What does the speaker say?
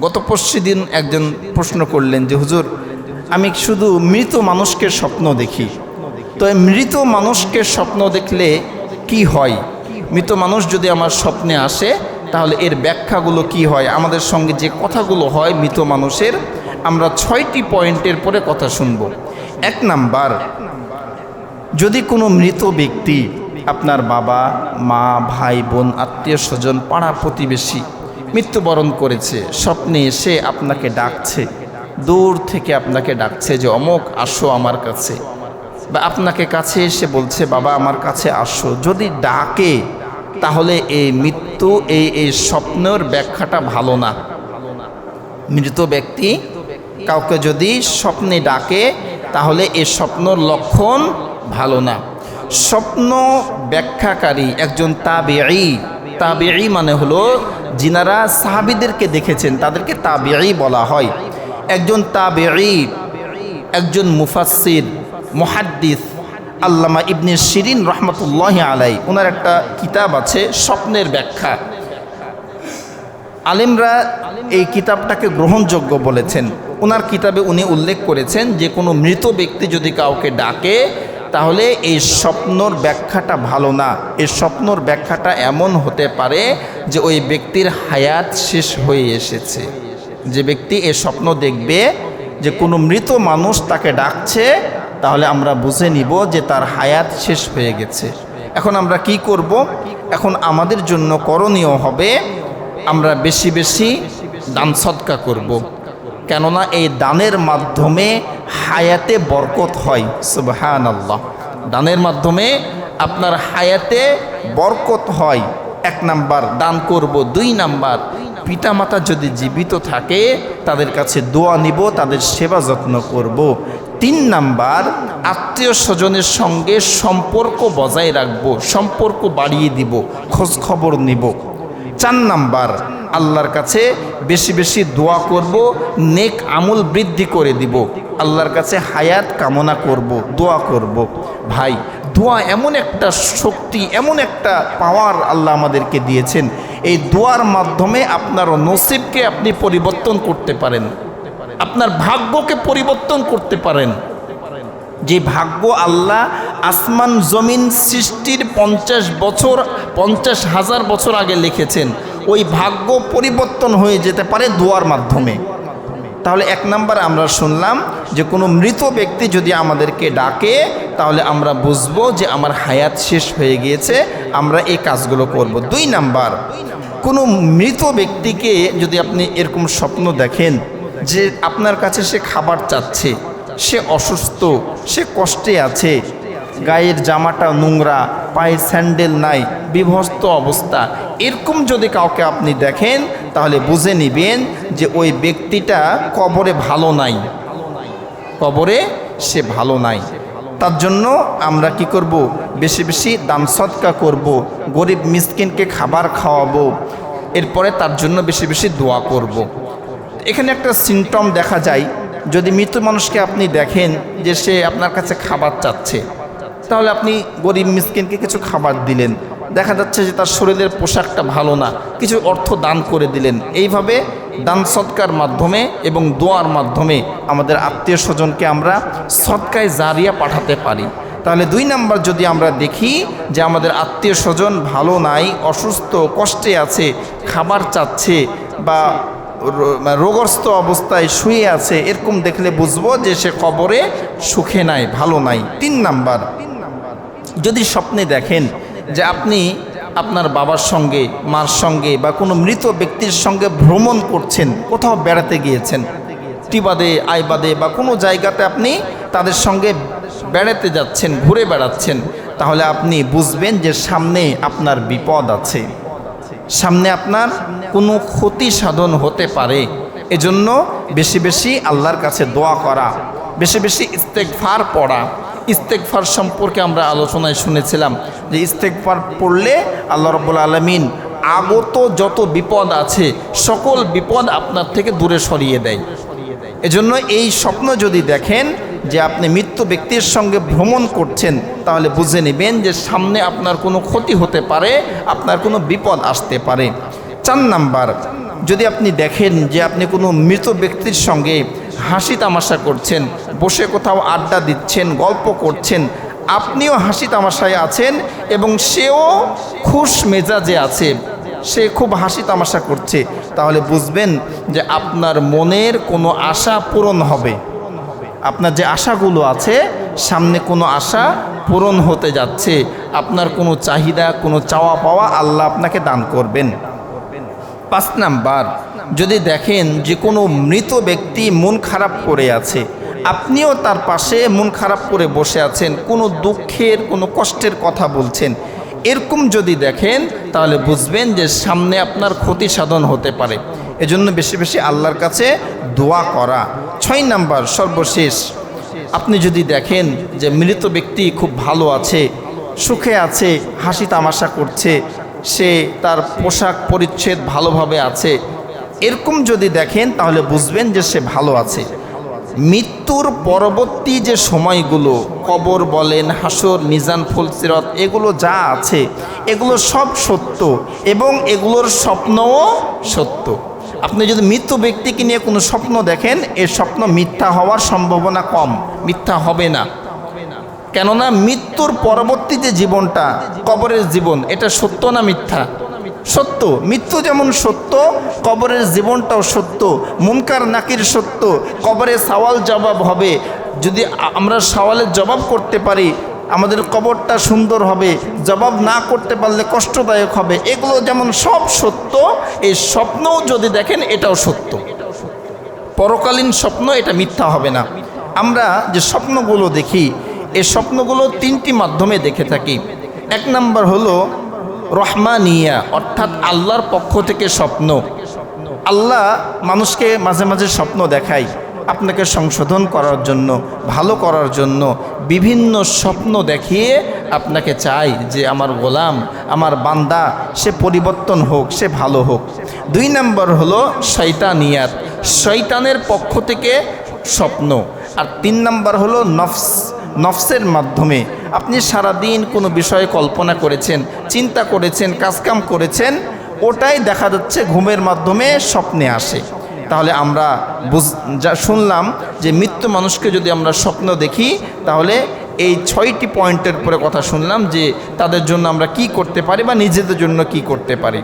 গত পরশু দিন একজন প্রশ্ন করলেন যে, হুজুর, আমি শুধু মৃত মানুষকে স্বপ্ন দেখি। তো মৃত মানুষকে স্বপ্ন দেখলে কি হয়? মৃত মানুষ যদি আমার স্বপ্নে আসে, তাহলে এর ব্যাখ্যাগুলো কি হয়? আমাদের সঙ্গে যে কথাগুলো হয় মৃত মানুষের, আমরা ছয়টি পয়েন্টের পরে কথা শুনব। এক নাম্বার, যদি কোনো মৃত ব্যক্তি আপনার বাবা, মা, ভাই, বোন আত্মীয় স্বজন পাড়া প্রতিবেশী মৃত্যুবরণ করেছে, স্বপ্নে এসে আপনাকে ডাকছে, দূর থেকে আপনাকে ডাকছে যে, অমক, আসো আমার কাছে। বা আপনাকে কাছে এসে বলছে, বাবা, আমার কাছে আসো। যদি ডাকে, তাহলে এই মৃত্যু, এই এই স্বপ্নের ব্যাখ্যাটা ভালো না। মৃত ব্যক্তি কাউকে যদি স্বপ্নে ডাকে, তাহলে এই স্বপ্নর লক্ষণ ভালো না। স্বপ্ন ব্যাখ্যাকারী একজন তাবেই তাবেই মানে হলো যিনারা সাহাবিদেরকে দেখেছেন, তাদেরকে তাবেই বলা হয়। একজন তাবেই একজন মুফাসির মুহাদ্দিস, আল্লামা ইবনে শিরিন রহমতুল্লাহ আলাই ওনার একটা কিতাব আছে স্বপ্নের ব্যাখ্যা। আলেমরা এই কিতাবটাকে গ্রহণযোগ্য বলেছেন। ওনার কিতাবে উনি উল্লেখ করেছেন যে কোনো মৃত ব্যক্তি যদি কাউকে ডাকে তাহলে এই স্বপ্নর ব্যাখ্যাটা ভালো না। এই স্বপ্নর ব্যাখ্যাটা এমন হতে পারে যে ওই ব্যক্তির হায়াত শেষ হয়ে এসেছে। যে ব্যক্তি এ স্বপ্ন দেখবে যে কোনো মৃত মানুষ তাকে ডাকছে, তাহলে আমরা বুঝে নিব যে তার হায়াত শেষ হয়ে গেছে। এখন আমরা কি করব? এখন আমাদের জন্য করণীয় হবে, আমরা বেশি বেশি দান সৎকা করব। কেননা এই দানের মাধ্যমে হায়াতে বরকত হয় সুবহান আল্লাহ দানের মাধ্যমে আপনার হায়াতে বরকত হয়, এক নাম্বার দান করব, দুই নাম্বার পিতামাতা যদি জীবিত থাকে, তাদের কাছে দোয়া নিব, তাদের সেবা যত্ন করব। তিন নাম্বার আত্মীয় স্বজনের সঙ্গে সম্পর্ক বজায় রাখব, সম্পর্ক বাড়িয়ে দিব খোঁজ খবর নিব চার নাম্বার, আল্লাহর কাছে বেশি বেশি দোয়া করব, নেক আমল বৃদ্ধি করে দিব। আল্লাহর কাছে হায়াত কামনা করব, দোয়া করব। ভাই, দোয়া এমন একটা শক্তি, এমন একটা পাওয়ার আল্লাহ আমাদেরকে দিয়েছেন। এই দোয়ার মাধ্যমে আপনার নসিবকে আপনি পরিবর্তন করতে পারেন। আপনার ভাগ্যকে পরিবর্তন করতে পারেন। যে ভাগ্য আল্লাহ আসমান জমিন সৃষ্টির পঞ্চাশ বছর, পঞ্চাশ হাজার বছর আগে লিখেছেন, ওই ভাগ্য পরিবর্তন হয়ে যেতে পারে দোয়ার মাধ্যমে। তাহলে এক নাম্বার আমরা শুনলাম যে কোনো মৃত ব্যক্তি যদি আমাদেরকে ডাকে, তাহলে আমরা বুঝব যে আমার হায়াত শেষ হয়ে গিয়েছে, আমরা এই কাজগুলো করব। দুই নাম্বার, কোনো মৃত ব্যক্তিকে যদি আপনি এরকম স্বপ্ন দেখেন যে আপনার কাছে সে খাবার চাচ্ছে সে অসুস্থ, সে কষ্টে আছে। গায়ের জামাটা নোংরা, পায়ের স্যান্ডেল নাই, বিভস্ত অবস্থা। এরকম যদি কাউকে আপনি দেখেন, তাহলে বুঝে নিবেন যে ওই ব্যক্তিটা কবরে ভালো নাই। কবরে সে ভালো নাই। তার জন্য আমরা কি করব? বেশি বেশি দান সৎকা করব, গরিব মিসকিনকে খাবার খাওয়াবো, এরপরে তার জন্য বেশি বেশি দোয়া করব। এখানে একটা সিমটম দেখা যায়। যদি মৃত মানুষকে আপনি দেখেন যে সে আপনার কাছে খাবার চাচ্ছে, তাহলে আপনি গরিব মিসকিনকে কিছু খাবার দিলেন। দেখা যাচ্ছে যে তার শরীরের পোশাকটা ভালো না, কিছু অর্থ দান করে দিলেন। এইভাবে দান সৎকার মাধ্যমে এবং দোয়ার মাধ্যমে আমাদের আত্মীয় স্বজনকে আমরা সৎকায় জারিয়া পাঠাতে পারি। তাহলে দুই নাম্বার যদি আমরা দেখি যে আমাদের আত্মীয় স্বজন ভালো নাই, অসুস্থ, কষ্টে আছে, খাবার চাচ্ছে বা রোগগ্রস্ত অবস্থায় শুয়ে আছে, এরকম দেখলে বুঝব যে সে কবরে সুখে নাই, ভালো নাই। তিন নাম্বার। যদি স্বপ্নে দেখেন যে আপনি আপনার বাবার সঙ্গে, মার সঙ্গে বা কোনো মৃত ব্যক্তির সঙ্গে ভ্রমণ করছেন, কোথাও বেড়াতে গিয়েছেন, টিবাদে, আইবাদে বা কোনো জায়গাতে আপনি তাদের সঙ্গে বেড়াতে যাচ্ছেন, ঘুরে বেড়াচ্ছেন, তাহলে আপনি বুঝবেন যে সামনে আপনার বিপদ আছে। সামনে আপনার কোনো ক্ষতি সাধন হতে পারে। এজন্য বেশি বেশি আল্লাহর কাছে দোয়া করা, বেশি বেশি ইস্তেকফার পড়া। ইস্তেকফার সম্পর্কে আমরা আলোচনায় শুনেছিলাম যে ইস্তেকফার পড়লে আল্লাহ রব্বুল আলমিন আগত যত বিপদ আছে, সকল বিপদ আপনার থেকে দূরে সরিয়ে দেয়। এজন্য এই স্বপ্ন যদি দেখেন যে আপনি মৃত্যু ব্যক্তির সঙ্গে ভ্রমণ করছেন, তাহলে বুঝে নেবেন যে সামনে আপনার কোনো ক্ষতি হতে পারে, আপনার কোনো বিপদ আসতে পারে। চার নাম্বার, যদি আপনি দেখেন যে আপনি কোনো মৃত ব্যক্তির সঙ্গে হাসি তামাশা করছেন, বসে কোথাও আড্ডা দিচ্ছেন, গল্প করছেন, আপনিও হাসি তামাশায় আছেন এবং সেও খুশ মেজাজে আছে, সে খুব হাসি তামাশা করছে, তাহলে বুঝবেন যে আপনার মনের কোনো আশা পূরণ হবে। আপনার যে আশাগুলো আছে, সামনে কোনো আশা পূরণ হতে যাচ্ছে। আপনার কোনো চাহিদা, কোনো চাওয়া পাওয়া আল্লাহ আপনাকে দান করবেন। পাঁচ নাম্বার, যদি দেখেন যে কোনো মৃত ব্যক্তি মন খারাপ করে আছে, আপনিও তার পাশে মন খারাপ করে বসে আছেন, কোনো দুঃখের, কোনো কষ্টের কথা বলছেন, এরকম যদি দেখেন, তাহলে বুঝবেন যে সামনে আপনার ক্ষতি সাধন হতে পারে। এজন্য বেশি বেশি আল্লাহর কাছে দোয়া করা। ছয় নাম্বার, সর্বশেষ। আপনি যদি দেখেন যে মৃত ব্যক্তি খুব ভালো আছে, সুখে আছে, হাসি তামাশা করছে, সে তার পোশাক পরিচ্ছেদ ভালোভাবে আছে, এরকম যদি দেখেন তাহলে বুঝবেন যে সে ভালো আছে। মৃত্যুর পরবর্তী যে সময়গুলো, কবর বলেন, হাসর, মিজান ফুলসিরত এগুলো যা আছে, এগুলো সব সত্য এবং এগুলোর স্বপ্নও সত্য। আপনি যদি মৃত্যু ব্যক্তিকে নিয়ে কোনো স্বপ্ন দেখেন এর স্বপ্ন মিথ্যা হওয়ার সম্ভাবনা কম। মিথ্যা হবে না। কেননা মৃত্যুর পরবর্তী যে জীবনটা কবরের জীবন, এটা সত্য না মিথ্যা? সত্য। মৃত্যু যেমন সত্য, কবরের জীবনটাও সত্য। মুনকার নাকির সত্য। কবরে সওয়াল জবাব হবে। যদি আমরা সওয়ালের জবাব করতে পারি আমাদের কবরটা সুন্দর হবে, জবাব না করতে পারলে কষ্টদায়ক হবে। এগুলো যেমন সব সত্য, এই স্বপ্নও যদি দেখেন এটাও সত্য। পরকালীন স্বপ্ন, এটা মিথ্যা হবে না। আমরা যে স্বপ্নগুলো দেখি, এই স্বপ্নগুলো তিনটি মাধ্যমে দেখে থাকি। এক নাম্বার হলো রহমানিয়া, অর্থাৎ আল্লাহর পক্ষ থেকে স্বপ্ন। আল্লাহ মানুষকে মাঝে মাঝে স্বপ্ন দেখায়। আপনাকে সংশোধন করার জন্য, ভালো করার জন্য বিভিন্ন স্বপ্ন দেখিয়ে আপনাকে চাই যে আমার গোলাম, আমার বান্দা, সে পরিবর্তন হোক, সে ভালো হোক। দুই নম্বর হলো শৈতানিয়াত শৈতানের পক্ষ থেকে স্বপ্ন। আর তিন নম্বর হলো নফস। নফসের মাধ্যমে আপনি সারাদিন কোনো বিষয়ে কল্পনা করেছেন, চিন্তা করেছেন, কাজকাম করেছেন, ওটাই দেখা যাচ্ছে ঘুমের মাধ্যমে স্বপ্নে আসে। তাহলে আমরা যা শুনলাম যে মৃত্যু মানুষকে যদি আমরা স্বপ্ন দেখি, তাহলে এই ছয়টি পয়েন্টের উপরে কথা শুনলাম যে তাদের জন্য আমরা কি করতে পারি বা নিজেদের জন্য কি করতে পারি।